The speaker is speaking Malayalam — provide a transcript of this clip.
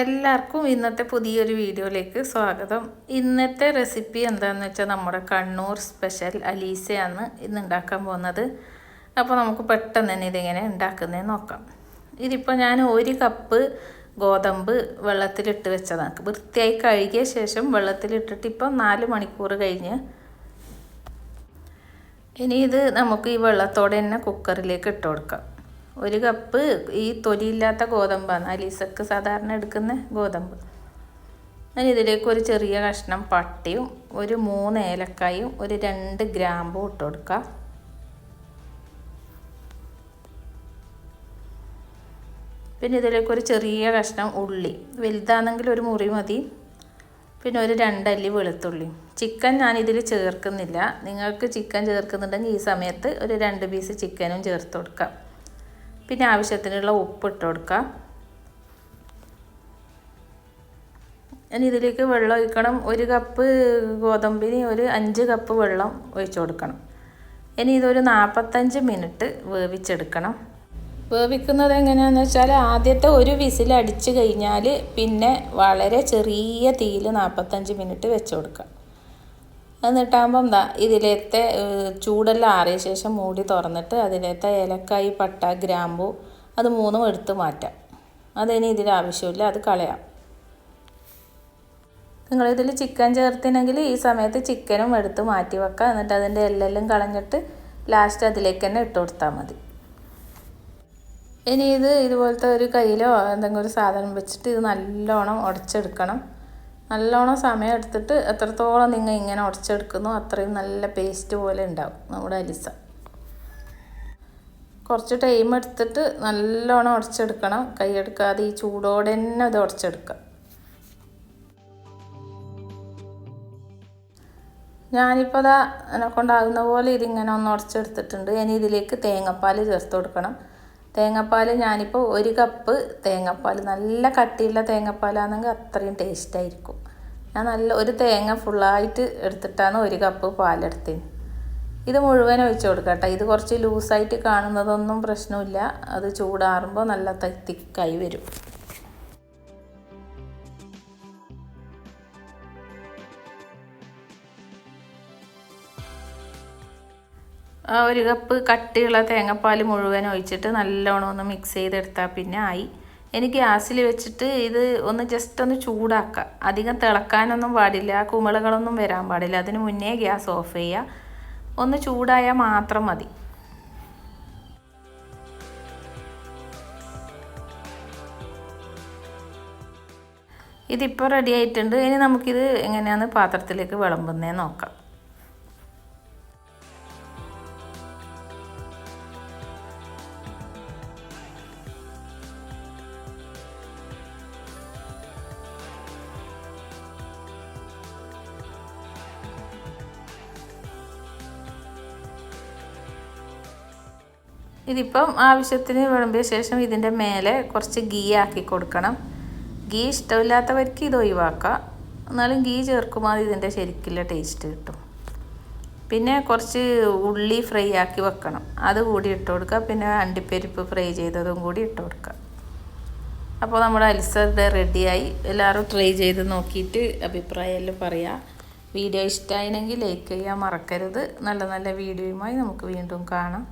എല്ലാവർക്കും ഇന്നത്തെ പുതിയൊരു വീഡിയോയിലേക്ക് സ്വാഗതം. ഇന്നത്തെ റെസിപ്പി എന്താണെന്ന് വെച്ചാൽ നമ്മുടെ കണ്ണൂർ സ്പെഷ്യൽ അലീസയാണ് ഇന്ന് ഉണ്ടാക്കാൻ പോകുന്നത്. അപ്പോൾ നമുക്ക് പെട്ടെന്ന് തന്നെ ഇതെങ്ങനെ ഉണ്ടാക്കുന്നതെന്ന് നോക്കാം. ഇതിപ്പോൾ ഞാൻ ഒരു കപ്പ് ഗോതമ്പ് വെള്ളത്തിലിട്ട് വെച്ചതാണ്. വൃത്തിയായി കഴുകിയ ശേഷം വെള്ളത്തിലിട്ടിട്ട് ഇപ്പം നാല് മണിക്കൂർ കഴിഞ്ഞ് ഇനി ഇത് നമുക്ക് ഈ വെള്ളത്തോടെ തന്നെ കുക്കറിലേക്ക് ഇട്ട് കൊടുക്കാം. ഒരു കപ്പ് ഈ തൊലിയില്ലാത്ത ഗോതമ്പാണ്. അലീസക്ക് സാധാരണ എടുക്കുന്ന ഗോതമ്പ്. ഞാൻ ഇതിലേക്ക് ഒരു ചെറിയ കഷ്ണം പട്ടിയും ഒരു മൂന്ന് ഏലക്കായും ഒരു രണ്ട് ഗ്രാമ്പും ഇട്ട് കൊടുക്കുക പിന്നെ ഇതിലേക്ക് ഒരു ചെറിയ കഷ്ണം ഉള്ളി. വലുതാണെങ്കിൽ ഒരു മുറി മതി. പിന്നെ ഒരു രണ്ടല്ലി വെളുത്തുള്ളി. ചിക്കൻ ഞാൻ ഇതിൽ ചേർക്കുന്നില്ല. നിങ്ങൾക്ക് ചിക്കൻ ചേർക്കുന്നുണ്ടെങ്കിൽ ഈ സമയത്ത് ഒരു രണ്ട് പീസ് ചിക്കനും ചേർത്ത് കൊടുക്കാം. പിന്നെ ആവശ്യത്തിനുള്ള ഉപ്പ് ഇട്ട് കൊടുക്കാം ഇനി ഇതിലേക്ക് വെള്ളം ഒഴിക്കണം. ഒരു കപ്പ് ഗോതമ്പിന് ഒരു അഞ്ച് കപ്പ് വെള്ളം ഒഴിച്ചു കൊടുക്കണം. ഇനി ഇതൊരു നാൽപ്പത്തഞ്ച് മിനിറ്റ് വേവിച്ചെടുക്കണം. വേവിക്കുന്നത് എങ്ങനെയാണെന്ന് വെച്ചാൽ ആദ്യത്തെ ഒരു വിസിൽ അടിച്ചു കഴിഞ്ഞാൽ പിന്നെ വളരെ ചെറിയ തീയിൽ നാൽപ്പത്തഞ്ച് മിനിറ്റ് വെച്ച് കൊടുക്കാം എന്നിട്ടാകുമ്പം ഇതിലത്തെ ചൂടെല്ലാം ആറിയ ശേഷം മൂടി തുറന്നിട്ട് അതിലത്തെ ഏലക്കായി പട്ട ഗ്രാമ്പു അത് മൂന്നും എടുത്ത് മാറ്റാം. അതിന് ഇതിൽ ആവശ്യമില്ല അത് കളയാം. നിങ്ങളിതിൽ ചിക്കൻ ചേർത്തിനെങ്കിൽ ഈ സമയത്ത് ചിക്കനും എടുത്ത് മാറ്റി വെക്കാം. എന്നിട്ട് അതിന്റെ എല്ലെല്ലാം കളഞ്ഞിട്ട് ലാസ്റ്റ് അതിലേക്ക് തന്നെ ഇട്ട് കൊടുത്താൽ മതി. ഇനി ഇത് ഇതുപോലത്തെ ഒരു കയ്യിലോ എന്തെങ്കിലും ഒരു സാധനം വെച്ചിട്ട് ഇത് നല്ലോണം ഉടച്ചെടുക്കണം. നല്ലോണം സമയം എടുത്തിട്ട് എത്രത്തോളം നിങ്ങൾ ഇങ്ങനെ ഉടച്ചെടുക്കുന്നു അത്രയും നല്ല പേസ്റ്റ് പോലെ ഉണ്ടാവും നമ്മുടെ അലിസ കുറച്ച് ടൈം എടുത്തിട്ട് നല്ലോണം ഉടച്ചെടുക്കണം. കൈയെടുക്കാതെ ഈ ചൂടോടെ തന്നെ ഇത് ഉടച്ചെടുക്കാം ഞാനിപ്പോൾ അതാ എന്നെ കൊണ്ടാകുന്ന പോലെ ഇതിങ്ങനെ ഒന്ന് ഉടച്ചെടുത്തിട്ടുണ്ട്. ഇനി ഇതിലേക്ക് തേങ്ങാപ്പാൽ ചേർത്ത് കൊടുക്കണം. തേങ്ങാപ്പാൽ ഞാനിപ്പോൾ ഒരു കപ്പ് തേങ്ങാപ്പാൽ നല്ല കട്ടിയുള്ള തേങ്ങാപ്പാലാണെങ്കിൽ അത്രയും ടേസ്റ്റ് ആയിരിക്കും. ഞാൻ നല്ല ഒരു തേങ്ങ ഫുള്ളായിട്ട് എടുത്തിട്ടാണ് ഒരു കപ്പ് പാലെടുത്തത്. ഇത് മുഴുവൻ ഒഴിച്ച് കൊടുക്കട്ടെ. ഇത് കുറച്ച് ലൂസായിട്ട് കാണുന്നതൊന്നും പ്രശ്നമില്ല. അത് ചൂടാറുമ്പോൾ നല്ല തിക്കായി വരും. ഒരു കപ്പ് കട്ടിയുള്ള തേങ്ങാപ്പാൽ മുഴുവൻ ഒഴിച്ചിട്ട് നല്ലോണം ഒന്ന് മിക്സ് ചെയ്തെടുത്താൽ പിന്നെ ആയി. എനിക്ക് ഗ്യാസിൽ വെച്ചിട്ട് ഇത് ഒന്ന് ജസ്റ്റ് ഒന്ന് ചൂടാക്കുക അധികം തിളക്കാനൊന്നും പാടില്ല കുമിളകളൊന്നും വരാൻ പാടില്ല. അതിന് മുന്നേ ഗ്യാസ് ഓഫ് ചെയ്യുക ഒന്ന് ചൂടായാൽ മാത്രം മതി. ഇതിപ്പോൾ റെഡി ആയിട്ടുണ്ട്. ഇനി നമുക്കിത് എങ്ങനെയാണ് പാത്രത്തിലേക്ക് വിളമ്പുന്നേ നോക്കാം. ഇതിപ്പം ആവശ്യത്തിന് വിളമ്പിയ ശേഷം ഇതിന്റെ മേലെ കുറച്ച് ഗീ ആക്കി കൊടുക്കണം. ഗീ ഇഷ്ടമില്ലാത്തവർക്ക് ഇത് ഒഴിവാക്കാം. എന്നാലും ഗീ ചേർക്കുമ്പോൾ ഇതിന്റെ ശരിക്കുള്ള ടേസ്റ്റ് കിട്ടും. പിന്നെ കുറച്ച് ഉള്ളി ഫ്രൈ ആക്കി വെക്കണം. അത് കൂടി ഇട്ട് കൊടുക്കുക. പിന്നെ അണ്ടിപ്പരിപ്പ് ഫ്രൈ ചെയ്തതും കൂടി ഇട്ട് കൊടുക്കുക. അപ്പോൾ നമ്മുടെ അൽസറുടെ റെഡിയായി. എല്ലാവരും ട്രൈ ചെയ്ത് നോക്കിയിട്ട് അഭിപ്രായമെല്ലാം പറയാം. വീഡിയോ ഇഷ്ടമായിരുന്നെങ്കിൽ ലൈക്ക് ചെയ്യാൻ മറക്കരുത്. നല്ല നല്ല വീഡിയോയുമായി നമുക്ക് വീണ്ടും കാണാം.